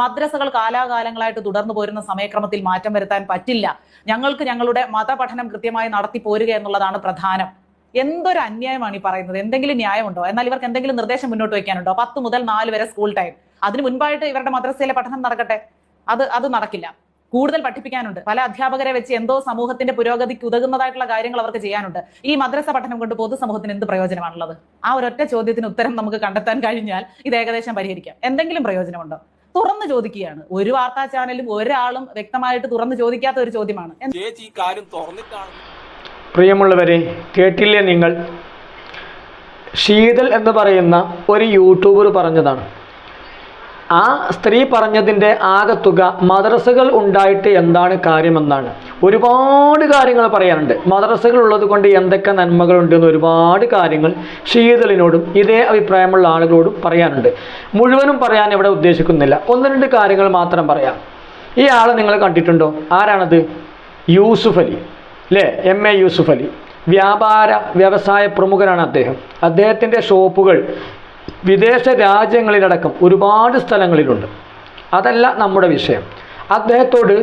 മദ്രസകൾ കാലാകാലങ്ങളായിട്ട് തുടർന്നു പോരുന്ന സമയക്രമത്തിൽ മാറ്റം വരുത്താൻ പറ്റില്ല. ഞങ്ങൾക്ക് ഞങ്ങളുടെ മതപഠനം കൃത്യമായി നടത്തി പോരുക എന്നുള്ളതാണ് പ്രധാനം. എന്തൊരു അന്യായമാണ് ഈ പറയുന്നത്? എന്തെങ്കിലും ന്യായമുണ്ടോ? എന്നാൽ ഇവർക്ക് എന്തെങ്കിലും നിർദ്ദേശം മുന്നോട്ട് വയ്ക്കാനുണ്ടോ? പത്ത് മുതൽ നാല് വരെ സ്കൂൾ ടൈം. അതിന് മുൻപായിട്ട് ഇവരുടെ മദ്രസയിലെ പഠനം നടക്കട്ടെ? അത് അത് നടക്കില്ല. കൂടുതൽ പഠിപ്പിക്കാനുണ്ട്. പല അധ്യാപകരെ വെച്ച് എന്തോ സമൂഹത്തിന്റെ പുരോഗതിക്ക് ഉതകുന്നതായിട്ടുള്ള കാര്യങ്ങൾ അവർക്ക് ചെയ്യാനുണ്ട്. ഈ മദ്രസ പഠനം കൊണ്ട് പൊതുസമൂഹത്തിന് എന്ത് പ്രയോജനമാണുള്ളത്? ആ ഒരൊറ്റ ചോദ്യത്തിന് ഉത്തരം നമുക്ക് കണ്ടെത്താൻ കഴിഞ്ഞാൽ ഇത് ഏകദേശം പരിഹരിക്കാം. എന്തെങ്കിലും പ്രയോജനമുണ്ടോ? തുറന്നു ചോദിക്കുകയാണ്. ഒരു വാർത്താ ചാനലും ഒരാളും വ്യക്തമായിട്ട് തുറന്നു ചോദിക്കാത്ത ഒരു ചോദ്യമാണ്. പ്രിയമുള്ളവരെ കേട്ടില്ലേ നിങ്ങൾ? ശീതൽ എന്ന് പറയുന്ന ഒരു യൂട്യൂബർ പറഞ്ഞതാണ്. ആ സ്ത്രീ പറഞ്ഞതിന്റെ ആകത്തുക മദ്രസകൾ ഉണ്ടായിട്ട് എന്താണ് കാര്യമെന്നാണ്. ഒരുപാട് കാര്യങ്ങൾ പറയാനുണ്ട്. മദ്രസകൾ ഉള്ളത് കൊണ്ട് എന്തൊക്കെ നന്മകളുണ്ട് എന്ന് ഒരുപാട് കാര്യങ്ങൾ ഷീതലിനോടും ഇതേ അഭിപ്രായമുള്ള ആളുകളോടും പറയാനുണ്ട്. മുഴുവനും പറയാൻ ഇവിടെ ഉദ്ദേശിക്കുന്നില്ല. ഒന്ന് രണ്ട് കാര്യങ്ങൾ മാത്രം പറയാം. ഈ ആളെ നിങ്ങൾ കണ്ടിട്ടുണ്ടോ? ആരാണത്? യൂസുഫ് അലി. അല്ലേ എം എ യൂസുഫ് അലി. വ്യാപാര വ്യവസായ പ്രമുഖനാണ് അദ്ദേഹം. അദ്ദേഹത്തിന്റെ ഷോപ്പുകൾ വിദേശ രാജ്യങ്ങളിലടക്കം ഒരുപാട് സ്ഥലങ്ങളിലുണ്ട്. അതല്ല നമ്മുടെ വിഷയം. അദ്ദേഹത്തോട്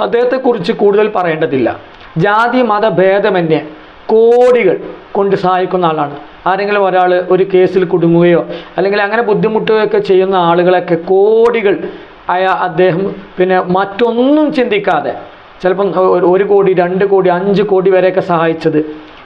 അദ്ദേഹത്തെക്കുറിച്ച് കൂടുതൽ പറയേണ്ടതില്ല. ജാതി മത ഭേദമന്യേ കോടികൾ കൊണ്ട് സഹായിക്കുന്ന ആളാണ്. ആരെങ്കിലും ഒരാൾ ഒരു കേസിൽ കുടുങ്ങുകയോ അല്ലെങ്കിൽ അങ്ങനെ ബുദ്ധിമുട്ടുകയൊക്കെ ചെയ്യുന്ന ആളുകളൊക്കെ കോടികൾ ആയ അദ്ദേഹം പിന്നെ മറ്റൊന്നും ചിന്തിക്കാതെ ചിലപ്പം ഒരു കോടി രണ്ട് കോടി അഞ്ച് കോടി വരെയൊക്കെ സഹായിച്ചത്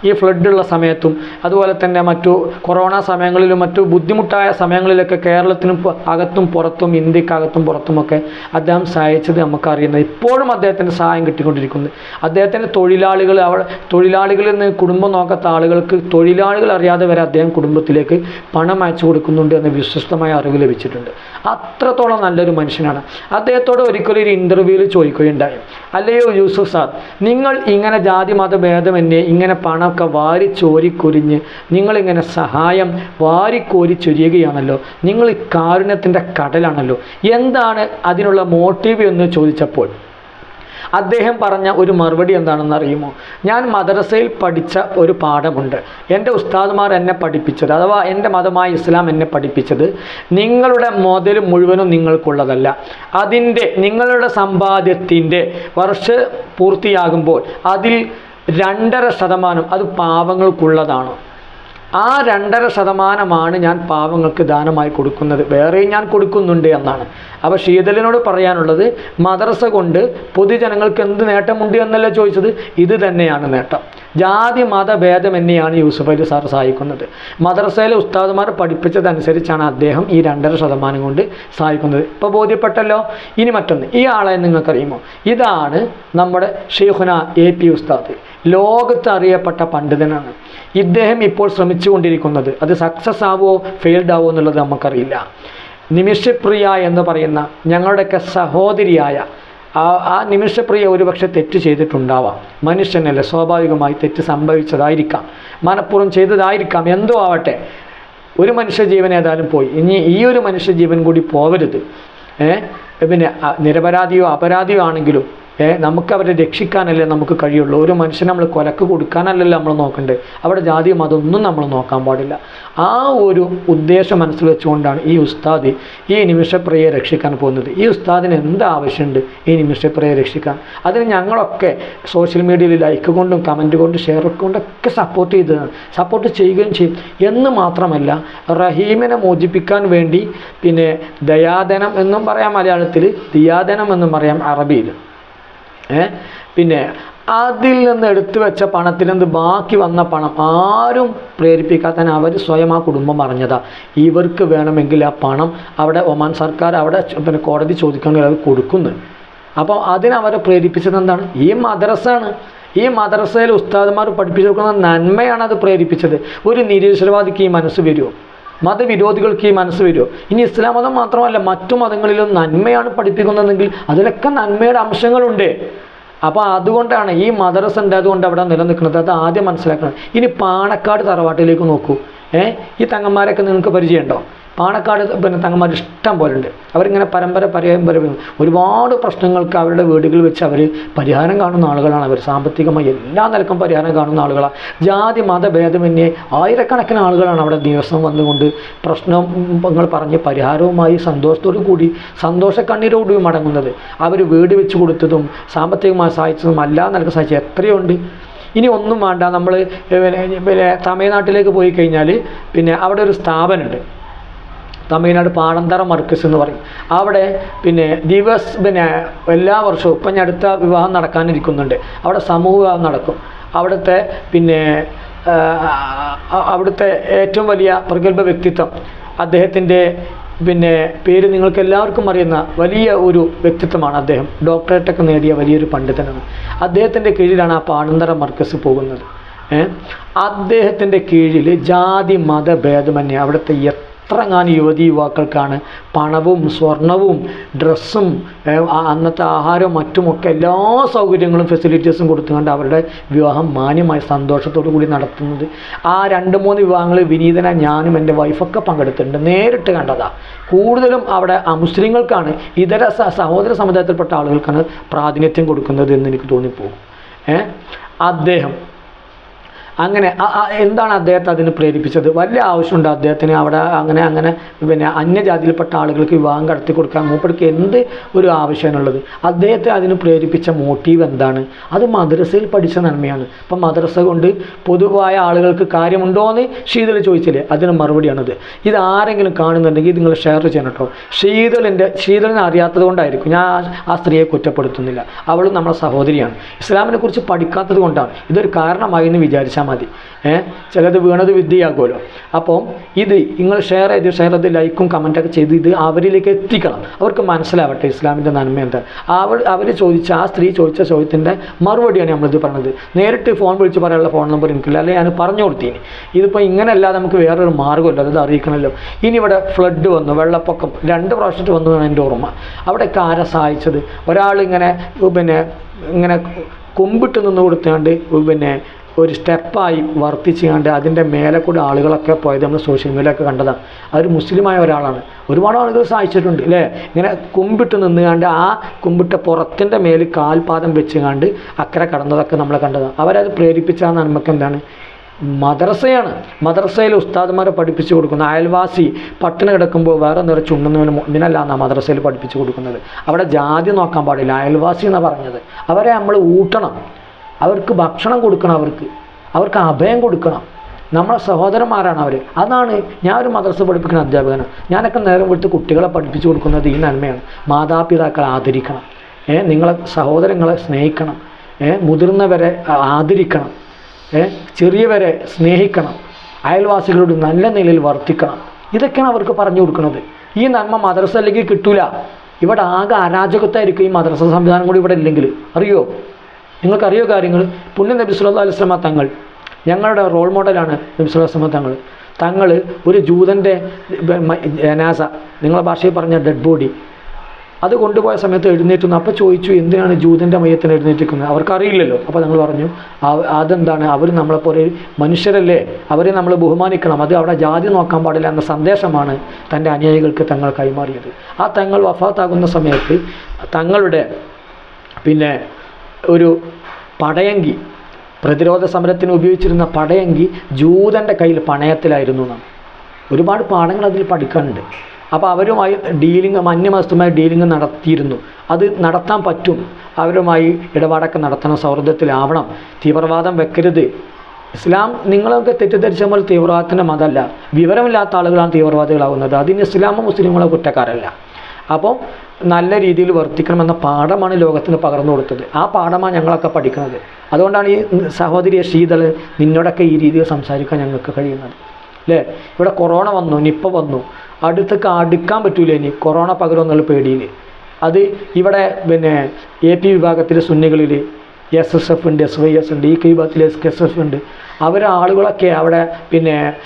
ഈ ഫ്ലഡുള്ള സമയത്തും അതുപോലെ തന്നെ മറ്റു കൊറോണ സമയങ്ങളിലും മറ്റു ബുദ്ധിമുട്ടായ സമയങ്ങളിലൊക്കെ കേരളത്തിനും അകത്തും പുറത്തും ഇന്ത്യക്കകത്തും പുറത്തുമൊക്കെ അദ്ദേഹം സഹായിച്ചത് നമുക്കറിയുന്നത്. ഇപ്പോഴും അദ്ദേഹത്തിന്റെ സഹായം കിട്ടിക്കൊണ്ടിരിക്കുന്നത് അദ്ദേഹത്തിന്റെ തൊഴിലാളികൾ അവിടെ തൊഴിലാളികളിൽ നിന്ന് കുടുംബം നോക്കാത്ത ആളുകൾക്ക് തൊഴിലാളികൾ അറിയാതെ വരെ അദ്ദേഹം കുടുംബത്തിലേക്ക് പണം അയച്ചു കൊടുക്കുന്നുണ്ട് എന്ന് വിശ്വസ്തമായ അറിവ് ലഭിച്ചിട്ടുണ്ട്. അത്രത്തോളം നല്ലൊരു മനുഷ്യനാണ്. അദ്ദേഹത്തോട് ഒരിക്കലും ഒരു ഇന്റർവ്യൂവിൽ ചോദിക്കുകയുണ്ടായി. അല്ലയോ യൂസുഫ് സാർ നിങ്ങൾ ഇങ്ങനെ ജാതി മത ഭേദമന്യേ ഇങ്ങനെ പണമൊക്കെ വാരി ചോരിക്കൊരിഞ്ഞ് നിങ്ങളിങ്ങനെ സഹായം വാരിക്കോരി ചൊരിയുകയാണല്ലോ. നിങ്ങൾ കാരുണ്യത്തിന്റെ കടലാണല്ലോ. എന്താണ് അതിനുള്ള മോട്ടീവ് എന്ന് ചോദിച്ചപ്പോൾ അദ്ദേഹം പറഞ്ഞ ഒരു മറുപടി എന്താണെന്ന് അറിയുമോ? ഞാൻ മദ്രസയിൽ പഠിച്ച ഒരു പാഠമുണ്ട്. എന്റെ ഉസ്താദുമാർ എന്നെ പഠിപ്പിച്ചത് അഥവാ എന്റെ മതമായ ഇസ്ലാം എന്നെ പഠിപ്പിച്ചത് നിങ്ങളുടെ മുതൽ മുഴുവനും നിങ്ങൾക്കുള്ളതല്ല. അതിന്റെ നിങ്ങളുടെ സമ്പാദ്യത്തിന്റെ വർഷ പൂർത്തിയാകുമ്പോൾ അതിൽ രണ്ടര ശതമാനം അത് പാവങ്ങൾക്കുള്ളതാണ്. ആ രണ്ടര ശതമാനമാണ് ഞാൻ പാവങ്ങൾക്ക് ദാനമായി കൊടുക്കുന്നത്. വേറെയും ഞാൻ കൊടുക്കുന്നുണ്ട് എന്നാണ്. അപ്പോൾ ശീതലിനോട് പറയാനുള്ളത് മദ്രസ കൊണ്ട് പൊതുജനങ്ങൾക്ക് എന്ത് നേട്ടമുണ്ട് എന്നല്ല ചോദിച്ചത്? ഇത് തന്നെയാണ് നേട്ടം. ജാതി മതഭേദം എന്നെയാണ് യൂസുഫ് അലി സാർ സഹായിക്കുന്നത്. മദ്രസയിലെ ഉസ്താദുമാർ പഠിപ്പിച്ചതനുസരിച്ചാണ് അദ്ദേഹം ഈ രണ്ടര ശതമാനം കൊണ്ട് സഹായിക്കുന്നത്. ഇപ്പോൾ ബോധ്യപ്പെട്ടല്ലോ? ഇനി മറ്റൊന്ന്. ഈ ആളെ നിങ്ങൾക്കറിയുമോ? ഇതാണ് നമ്മുടെ ഷെയ്ഖുന എ പി ഉസ്താദ്. ലോകത്ത് അറിയപ്പെട്ട പണ്ഡിതനാണ്. ഇദ്ദേഹം ഇപ്പോൾ ശ്രമിച്ചുകൊണ്ടിരിക്കുന്നത്. അത് സക്സസ് ആവുമോ ഫെയിൽഡ് ആവോ എന്നുള്ളത് നമുക്കറിയില്ല. നിമിഷപ്രിയ എന്ന് പറയുന്ന ഞങ്ങളുടെയൊക്കെ സഹോദരിയായ ആ ആ നിമിഷപ്രിയ ഒരുപക്ഷെ തെറ്റ് ചെയ്തിട്ടുണ്ടാവാം. മനുഷ്യനല്ലേ സ്വാഭാവികമായി തെറ്റ് സംഭവിച്ചതായിരിക്കാം. മനഃപൂർവം ചെയ്തതായിരിക്കാം. എന്തോ ആവട്ടെ. ഒരു മനുഷ്യജീവൻ ഏതായാലും പോയി. ഇനി ഈ ഒരു മനുഷ്യജീവൻ കൂടി പോവരുത്. ഏ? പിന്നെ നിരപരാധിയോ അപരാധിയോ ആണെങ്കിലും നമുക്ക് അവരെ രക്ഷിക്കാനല്ലേ നമുക്ക് കഴിയുള്ളൂ. ഒരു മനുഷ്യനെ നമ്മൾ കൊലക്ക് കൊടുക്കാനല്ലല്ലോ നമ്മൾ നോക്കണ്ടേ. അവിടെ ജാതിയും അതൊന്നും നമ്മൾ നോക്കാൻ പാടില്ല. ആ ഒരു ഉദ്ദേശം മനസ്സിൽ വെച്ചുകൊണ്ടാണ് ഈ ഉസ്താദ് ഈ നിമിഷപ്രിയയെ രക്ഷിക്കാൻ പോകുന്നത്. ഈ ഉസ്താദിന് എന്ത് ആവശ്യമുണ്ട് ഈ നിമിഷപ്രിയയെ രക്ഷിക്കാൻ? അതിന് ഞങ്ങളൊക്കെ സോഷ്യൽ മീഡിയയിൽ ലൈക്ക് കൊണ്ടും കമന്റ് കൊണ്ടും ഷെയർ കൊണ്ടൊക്കെ സപ്പോർട്ട് ചെയ്തതാണ്. സപ്പോർട്ട് ചെയ്യുകയും ചെയ്യും. എന്ന് മാത്രമല്ല റഹീമിനെ മോചിപ്പിക്കാൻ വേണ്ടി പിന്നെ ദയാദനം എന്നും പറയാം മലയാളത്തിൽ ദിയാദനം എന്നും പറയാം അറബിയിൽ. പിന്നെ അതിൽ നിന്ന് എടുത്തു വെച്ച പണത്തിൽ നിന്ന് ബാക്കി വന്ന പണം ആരും പ്രേരിപ്പിക്കാത്ത അവർ സ്വയം ആ കുടുംബം പറഞ്ഞതാ ഇവർക്ക് വേണമെങ്കിൽ ആ പണം അവിടെ ഒമാൻ സർക്കാർ അവിടെ പിന്നെ കോടതി ചോദിക്കണമെങ്കിൽ അത് കൊടുക്കുന്നു. അപ്പോൾ അതിനവരെ പ്രേരിപ്പിച്ചത് എന്താണ്? ഈ മദ്രസാണ് ഈ മദ്രസയിൽ ഉസ്താദുമാർ പഠിപ്പിച്ചു കൊടുക്കുന്ന നന്മയാണ് അത് പ്രേരിപ്പിച്ചത്. ഒരു നിരീശ്വരവാദിക്ക് ഈ മനസ്സ് വരുമോ മതവിരോധികൾക്ക് ഈ മനസ്സ് വരുമോ ഇനി ഇസ്ലാം മതം മാത്രമല്ല മറ്റു മതങ്ങളിലും നന്മയാണ് പഠിപ്പിക്കുന്നതെങ്കിൽ അതിലൊക്കെ നന്മയുടെ അംശങ്ങളുണ്ട്. അപ്പോൾ അതുകൊണ്ടാണ് ഈ മദ്രസ ഉണ്ട് അതുകൊണ്ട് അവിടെ നിലനിൽക്കുന്നത്. അത് ആദ്യം മനസ്സിലാക്കണം. ഇനി പാണക്കാട് തറവാട്ടിലേക്ക് നോക്കൂ. ഏ? ഈ തങ്ങന്മാരൊക്കെ നിങ്ങൾക്ക് പരിചയമുണ്ടോ? പാണക്കാട് പിന്നെ തങ്ങന്മാർ ഇഷ്ടം പോലെ ഉണ്ട് അവരിങ്ങനെ പരമ്പര പരമ്പര ഒരുപാട് പ്രശ്നങ്ങൾക്ക് അവരുടെ വീടുകളിൽ വെച്ച് അവർ പരിഹാരം കാണുന്ന ആളുകളാണ്. അവർ സാമ്പത്തികമായി എല്ലാ നിലക്കും പരിഹാരം കാണുന്ന ആളുകളാണ് ജാതി മതഭേദമന്യേ ആയിരക്കണക്കിന് ആളുകളാണ് അവിടെ ദിവസം വന്നുകൊണ്ട് പ്രശ്നങ്ങൾ പറഞ്ഞ് പരിഹാരവുമായി സന്തോഷത്തോടു കൂടി സന്തോഷ കണ്ണീരോടുകൂടി മടങ്ങുന്നത്. അവർ വീട് വെച്ച് കൊടുത്തതും സാമ്പത്തികമായി സഹായിച്ചതും എല്ലാ നിലക്കും സഹായിച്ചത് എത്രയുണ്ട്. ഇനി ഒന്നും വേണ്ട. നമ്മൾ പിന്നെ തമിഴ്നാട്ടിലേക്ക് പോയി കഴിഞ്ഞാൽ പിന്നെ അവിടെ ഒരു സ്ഥാപനമുണ്ട്. തമിഴ്നാട് പാടന്തറ മർക്കസ് എന്ന് പറയും. അവിടെ പിന്നെ ദിവസ് പിന്നെ എല്ലാ വർഷവും ഇപ്പം ഞാൻ അടുത്ത വിവാഹം നടക്കാനിരിക്കുന്നുണ്ട്. അവിടെ സമൂഹ വിവാഹം നടക്കും. അവിടുത്തെ പിന്നെ അവിടുത്തെ ഏറ്റവും വലിയ പ്രഗത്ഭ വ്യക്തിത്വം അദ്ദേഹത്തിന്റെ പിന്നെ പേര് നിങ്ങൾക്ക് എല്ലാവർക്കും അറിയുന്ന വലിയ ഒരു വ്യക്തിത്വമാണ് അദ്ദേഹം. ഡോക്ടറേറ്റൊക്കെ നേടിയ വലിയൊരു പണ്ഡിതനാണ്. അദ്ദേഹത്തിന്റെ കീഴിലാണ് ആ പാണന്തറ മർക്കസ് പോകുന്നത്. അദ്ദേഹത്തിന്റെ കീഴിൽ ജാതി മതഭേദമന്യേ അവിടുത്തെ എത്രങ്ങാനും യുവതി യുവാക്കൾക്കാണ് പണവും സ്വർണവും ഡ്രസ്സും അന്നത്തെ ആഹാരവും മറ്റുമൊക്കെ എല്ലാ സൗകര്യങ്ങളും ഫെസിലിറ്റീസും കൊടുത്തുകൊണ്ട് അവരുടെ വിവാഹം മാന്യമായി സന്തോഷത്തോടു കൂടി നടത്തുന്നത്. ആ രണ്ട് മൂന്ന് വിവാഹങ്ങൾ വിനീതന ഞാനും എന്റെ വൈഫൊക്കെ പങ്കെടുത്തിട്ടുണ്ട്. നേരിട്ട് കണ്ടതാ. കൂടുതലും അവിടെ അമുസ്ലിങ്ങൾക്കാണ് ഇതര സഹോദര സമുദായത്തിൽപ്പെട്ട ആളുകൾക്കാണ് പ്രാതിനിധ്യം കൊടുക്കുന്നത് എന്ന് എനിക്ക് തോന്നിപ്പോകും. ഏഹ് അദ്ദേഹം അങ്ങനെ എന്താണ് അദ്ദേഹത്തെ അതിന് പ്രേരിപ്പിച്ചത്? വലിയ ആവശ്യമുണ്ട് അദ്ദേഹത്തിന് അവിടെ അങ്ങനെ അങ്ങനെ പിന്നെ അന്യജാതിയിൽപ്പെട്ട ആളുകൾക്ക് വിവാഹം കടത്തി കൊടുക്കാൻ മൂപ്പർക്ക് എന്ത് ഒരു ആവശ്യമാണുള്ളത്? അദ്ദേഹത്തെ അതിന് പ്രേരിപ്പിച്ച മോട്ടീവ് എന്താണ്? അത് മദ്രസയിൽ പഠിച്ച നന്മയാണ്. അപ്പം മദ്രസ കൊണ്ട് പൊതുവായ ആളുകൾക്ക് കാര്യമുണ്ടോ എന്ന് ശീതൽ ചോദിച്ചില്ലേ? അതിന് മറുപടിയാണിത്. ഇത് ആരെങ്കിലും കാണുന്നുണ്ടെങ്കിൽ നിങ്ങൾ ഷെയർ ചെയ്യണം കേട്ടോ. ഷീതലിന്റെ ഷീതലിനെ അറിയാത്തത് കൊണ്ടായിരിക്കും. ഞാൻ ആ- സ്ത്രീയെ കുറ്റപ്പെടുത്തുന്നില്ല. അവൾ നമ്മുടെ സഹോദരിയാണ്. ഇസ്ലാമിനെ കുറിച്ച് പഠിക്കാത്തത് കൊണ്ടാണ്. ഇതൊരു കാരണമായി എന്ന് വിചാരിച്ചാൽ മതി. ഏഹ് ചിലത് വീണത് വിദ്യയാകുമല്ലോ അപ്പം ഇത് നിങ്ങൾ ഷെയർ ചെയ്ത് ഷെയർ ചെയ്ത് ലൈക്കും കമന്റൊക്കെ ചെയ്ത് ഇത് അവരിലേക്ക് എത്തിക്കണം. അവർക്ക് മനസ്സിലാവട്ടെ ഇസ്ലാമിന്റെ നന്മ എന്താ. അവർ അവർ ചോദിച്ച ആ സ്ത്രീ ചോദിച്ച ചോദ്യത്തിന്റെ മറുപടിയാണ് നമ്മളിത് പറഞ്ഞത്. നേരിട്ട് ഫോൺ വിളിച്ച് പറയാനുള്ള ഫോൺ നമ്പർ എനിക്കില്ല. അല്ലെങ്കിൽ ഞാൻ പറഞ്ഞു കൊടുത്തീനി. ഇതിപ്പോൾ ഇങ്ങനെയല്ലാതെ നമുക്ക് വേറൊരു മാർഗമില്ല. അത് അറിയിക്കണമല്ലോ. ഇനി ഇവിടെ ഫ്ലഡ് വന്നു വെള്ളപ്പൊക്കം. രണ്ട് പ്രാവശ്യത്തിൽ വന്നു എന്റെ ഓർമ്മ. അവിടെയൊക്കെ ആരാ സഹായിച്ചത്? ഒരാളിങ്ങനെ പിന്നെ ഇങ്ങനെ കൊമ്പിട്ട് നിന്ന് കൊടുത്താണ്ട് പിന്നെ ഒരു സ്റ്റെപ്പായി വർത്തിച്ച് കണ്ട് അതിന്റെ മേലെ കൂടെ ആളുകളൊക്കെ പോയത് നമ്മൾ സോഷ്യൽ മീഡിയയിലൊക്കെ കണ്ടതാണ്. അതൊരു മുസ്ലിമായ ഒരാളാണ്. ഒരുപാട് ആളുകൾ സഹായിച്ചിട്ടുണ്ട് അല്ലേ? ഇങ്ങനെ കുമ്പിട്ട് നിന്ന് കണ്ട് ആ കുമ്പിട്ട പുറത്തിന്റെ മേൽ കാൽപാദം വെച്ച് കണ്ട് അക്കരെ കടന്നതൊക്കെ നമ്മൾ കണ്ടതാണ്. അവരത് പ്രേരിപ്പിച്ച നമുക്ക് എന്താണ്? മദ്രസയാണ്. മദ്രസയിൽ ഉസ്താദ്മാരെ പഠിപ്പിച്ചു കൊടുക്കുന്ന അയൽവാസി പട്ടിണി കിടക്കുമ്പോൾ വേറെ നിറച്ച് ഉണ്ണുന്നവന് മുന്നിനല്ല എന്നാണ് മദ്രസയിൽ പഠിപ്പിച്ചു കൊടുക്കുന്നത്. അവിടെ ജാതി നോക്കാൻ പാടില്ല. അയൽവാസി എന്നാണ് പറഞ്ഞത്. അവരെ നമ്മൾ ഊട്ടണം. അവർക്ക് ഭക്ഷണം കൊടുക്കണം അവർക്ക്. അവർക്ക് അഭയം കൊടുക്കണം. നമ്മളെ സഹോദരന്മാരാണ് അവർ അതാണ് ഞാൻ ഒരു മദ്രസ പഠിപ്പിക്കുന്ന അധ്യാപകനാണ് ഞാനൊക്കെ നേരം കൊടുത്ത് കുട്ടികളെ പഠിപ്പിച്ചു കൊടുക്കുന്നത് ഈ നന്മയാണ്. മാതാപിതാക്കളെ ആദരിക്കണം. ഏ നിങ്ങളെ സഹോദരങ്ങളെ സ്നേഹിക്കണം. ഏ മുതിർന്നവരെ ആദരിക്കണം. ഏ ചെറിയവരെ സ്നേഹിക്കണം. അയൽവാസികളോട് നല്ല നിലയിൽ വർത്തിക്കണം. ഇതൊക്കെയാണ് അവർക്ക് പറഞ്ഞു കൊടുക്കുന്നത്. ഈ നന്മ മദ്രസ അല്ലെങ്കിൽ കിട്ടൂല. ഇവിടെ ആകെ അരാജകത്തായിരിക്കും ഈ മദ്രസ സംവിധാനം കൂടി ഇവിടെ ഇല്ലെങ്കിൽ. അറിയോ? നിങ്ങൾക്കറിയോ കാര്യങ്ങൾ? പുണ്യ നബി സുല്ലാ അലിസ്ലമ തങ്ങൾ ഞങ്ങളുടെ റോൾ മോഡലാണ് നബി സുല്ലാ തങ്ങൾ. തങ്ങൾ ഒരു ജൂതന്റെ ജനാസ നിങ്ങളെ ഭാഷയിൽ പറഞ്ഞ ഡെഡ് ബോഡി അത് കൊണ്ടുപോയ സമയത്ത് എഴുന്നേറ്റ് എഴുന്നേറ്റുന്നു അപ്പോൾ ചോദിച്ചു എന്തിനാണ് ജൂതന്റെ മയത്തിന് എഴുന്നേറ്റിരിക്കുന്നത്? അവർക്കറിയില്ലല്ലോ. അപ്പോൾ ഞങ്ങൾ പറഞ്ഞു "അവ- അതെന്താണ്? അവർ നമ്മളെപ്പോലെ മനുഷ്യരല്ലേ? അവരെ നമ്മൾ ബഹുമാനിക്കണം. അത് അവിടെ ജാതി നോക്കാൻ പാടില്ല എന്ന സന്ദേശമാണ് തന്റെ അനുയായികൾക്ക് തങ്ങൾ കൈമാറിയത്. ആ തങ്ങൾ വഫാത്താകുന്ന സമയത്ത് തങ്ങളുടെ പിന്നെ ഒരു പടയങ്കി പ്രതിരോധ സമരത്തിന് ഉപയോഗിച്ചിരുന്ന പടയങ്കി ജൂതന്റെ കയ്യിൽ പണയത്തിലായിരുന്നു നാം ഒരുപാട് പാഠങ്ങൾ അതിൽ പഠിക്കാനുണ്ട്. അപ്പോൾ അവരുമായി ഡീലിംഗ് അന്യമസ്തുമായി ഡീലിംഗ് നടത്തിയിരുന്നു. അത് നടത്താൻ പറ്റും. അവരുമായി ഇടപാടൊക്കെ നടത്തണം സൗഹൃദത്തിലാവണം തീവ്രവാദം വെക്കരുത്. ഇസ്ലാം നിങ്ങളൊക്കെ തെറ്റിദ്ധരിച്ച പോലെ തീവ്രവാദത്തിന്റെ മതമല്ല. വിവരമില്ലാത്ത ആളുകളാണ് തീവ്രവാദികളാകുന്നത് അതിന് ഇസ്ലാമും മുസ്ലിങ്ങളെ കുറ്റക്കാരല്ല. അപ്പോൾ നല്ല രീതിയിൽ വർത്തിക്കണമെന്ന പാഠമാണ് ലോകത്തിന് പകർന്നു കൊടുത്തത്. ആ പാഠമാണ് ഞങ്ങളൊക്കെ പഠിക്കുന്നത്. അതുകൊണ്ടാണ് ഈ സഹോദരി ശീതൾ നിന്നോടൊക്കെ ഈ രീതിയിൽ സംസാരിക്കാൻ ഞങ്ങൾക്ക് കഴിയുന്നത്. അല്ലേ ഇവിടെ കൊറോണ വന്നു നിപ്പ വന്നു. അടുത്തൊക്കെ അടുക്കാൻ പറ്റൂല ഇനി? കൊറോണ പകരുമെന്നുള്ള പേടിയിൽ. അത് ഇവിടെ പിന്നെ എ പി വിഭാഗത്തിലെ സുന്നികളിൽ എസ് എസ് എഫ് ഉണ്ട് എസ് വൈ എസ് ഉണ്ട് ഈ കൈ ഭാഗത്തിൽ എസ് എസ് എഫ് ഉണ്ട് അവരെ ആളുകളൊക്കെ അവിടെ പിന്നെ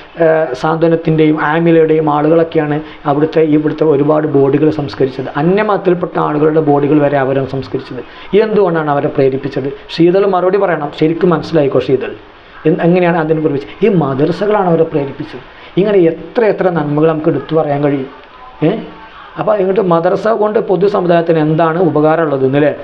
സാന്ത്വനത്തിന്റെയും ആമിലയുടെയും ആളുകളൊക്കെയാണ് അവിടുത്തെ ഇവിടുത്തെ ഒരുപാട് ബോഡികൾ സംസ്കരിച്ചത്. അന്യമതത്തിൽപ്പെട്ട ആളുകളുടെ ബോഡികൾ വരെ അവരെ സംസ്കരിച്ചത്. എന്തുകൊണ്ടാണ് അവരെ പ്രേരിപ്പിച്ചത്? ശീതൾ മറുപടി പറയണം. ശരിക്കും മനസ്സിലായിക്കോ ശീതൾ എങ്ങനെയാണ് അതിനെ കുറിച്ച്? ഈ മദർസകളാണ് അവരെ പ്രേരിപ്പിച്ചത്. ഇങ്ങനെ എത്ര എത്ര നന്മകൾ നമുക്ക് എടുത്തു പറയാൻ കഴിയും? ഏഹ് അപ്പോൾ ഇങ്ങോട്ട് മദർസ കൊണ്ട് പൊതുസമുദായത്തിന് എന്താണ് ഉപകാരമുള്ളത് എന്നല്ലേ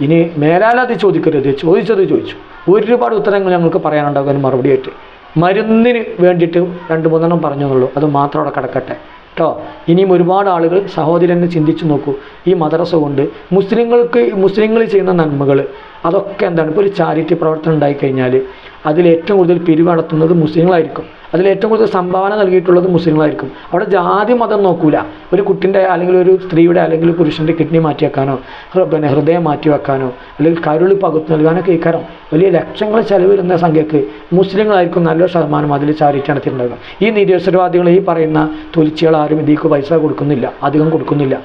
ഇനി മേലാലത് ചോദിക്കരുത്. ചോദിച്ചത് ചോദിച്ചു. ഒരുപാട് ഉത്തരങ്ങൾ ഞങ്ങൾക്ക് പറയാനുണ്ടാകും മറുപടി മറുപടിയായിട്ട്. മരുന്നിന് വേണ്ടിയിട്ട് രണ്ട് മൂന്നെണ്ണം പറഞ്ഞു എന്നുള്ളൂ അത് മാത്രം അവിടെ കിടക്കട്ടെ. കേട്ടോ ഇനിയും ഒരുപാട് ആളുകൾ സഹോദരനെ ചിന്തിച്ചു നോക്കൂ. ഈ മദ്രസ കൊണ്ട് മുസ്ലിങ്ങൾക്ക് മുസ്ലിങ്ങൾ ചെയ്യുന്ന നന്മകൾ അതൊക്കെ എന്താണ്? ഇപ്പോൾ ഒരു ചാരിറ്റി പ്രവർത്തനം ഉണ്ടായിക്കഴിഞ്ഞാൽ അതിൽ ഏറ്റവും കൂടുതൽ പിരിവ് നടത്തുന്നത് മുസ്ലിങ്ങളായിരിക്കും. അതിൽ ഏറ്റവും കൂടുതൽ സംഭാവന നൽകിയിട്ടുള്ളത് മുസ്ലിങ്ങളായിരിക്കും. അവിടെ ജാതി മതം നോക്കൂല. ഒരു കുട്ടിന്റെ അല്ലെങ്കിൽ ഒരു സ്ത്രീയുടെ അല്ലെങ്കിൽ പുരുഷന്റെ കിഡ്നി മാറ്റി വെക്കാനോ പിന്നെ ഹൃദയം മാറ്റി വെക്കാനോ അല്ലെങ്കിൽ കരുളി പകുത്ത് നൽകാനൊക്കെ ഇക്കാരം വലിയ ലക്ഷങ്ങൾ ചെലവ് വരുന്ന സംഖ്യക്ക് മുസ്ലിങ്ങളായിരിക്കും നല്ലൊരു ശതമാനം അതിൽ ചാരിറ്റി നടത്തിയിട്ടുണ്ടാകുക ഈ നിരീശ്വരവാദികൾ ഈ പറയുന്ന തുലിച്ചികൾ ആരും ഇതിക്ക് പൈസ കൊടുക്കുന്നില്ല. അധികം കൊടുക്കുന്നില്ല.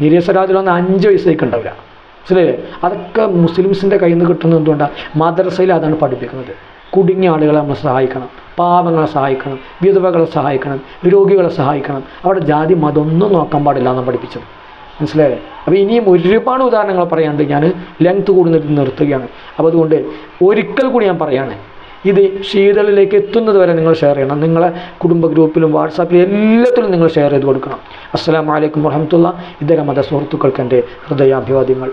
നിരീശ്വരവാദികളൊന്നും അഞ്ച് പൈസയ്ക്ക് ഉണ്ടാവില്ല. മനസ്സിലായില്ലേ? അതൊക്കെ മുസ്ലിംസിന്റെ കയ്യിൽ നിന്ന് കിട്ടുന്നത് എന്തുകൊണ്ടാണ് മദ്രസയിൽ അതാണ് പഠിപ്പിക്കുന്നത്. കുടുങ്ങിയ ആളുകളെ നമ്മൾ സഹായിക്കണം. പാവങ്ങളെ സഹായിക്കണം. വിധവകളെ സഹായിക്കണം. രോഗികളെ സഹായിക്കണം. അവിടെ ജാതി മതമൊന്നും നോക്കാൻ പാടില്ല എന്നാണ് പഠിപ്പിച്ചത്. മനസ്സിലായേ? അപ്പോൾ ഇനിയും ഒരുപാട് ഉദാഹരണങ്ങൾ പറയാണ്ട് ഞാൻ ലെങ്ത് കൂടുന്നിട്ട് നിർത്തുകയാണ്. അപ്പോൾ അതുകൊണ്ട് ഒരിക്കൽ കൂടി ഞാൻ പറയാണ്. ഇത് ശീതളിലേക്ക് എത്തുന്നത് വരെ നിങ്ങൾ ഷെയർ ചെയ്യണം. നിങ്ങളെ കുടുംബ ഗ്രൂപ്പിലും വാട്സാപ്പിലും എല്ലാത്തിലും നിങ്ങൾ ഷെയർ ചെയ്ത് കൊടുക്കണം. അസ്സാം വലൈക്കും വറഹമത്തുള്ള ഇതര മത സുഹൃത്തുക്കൾക്ക് എന്റെ ഹൃദയാഭിവാദ്യങ്ങൾ.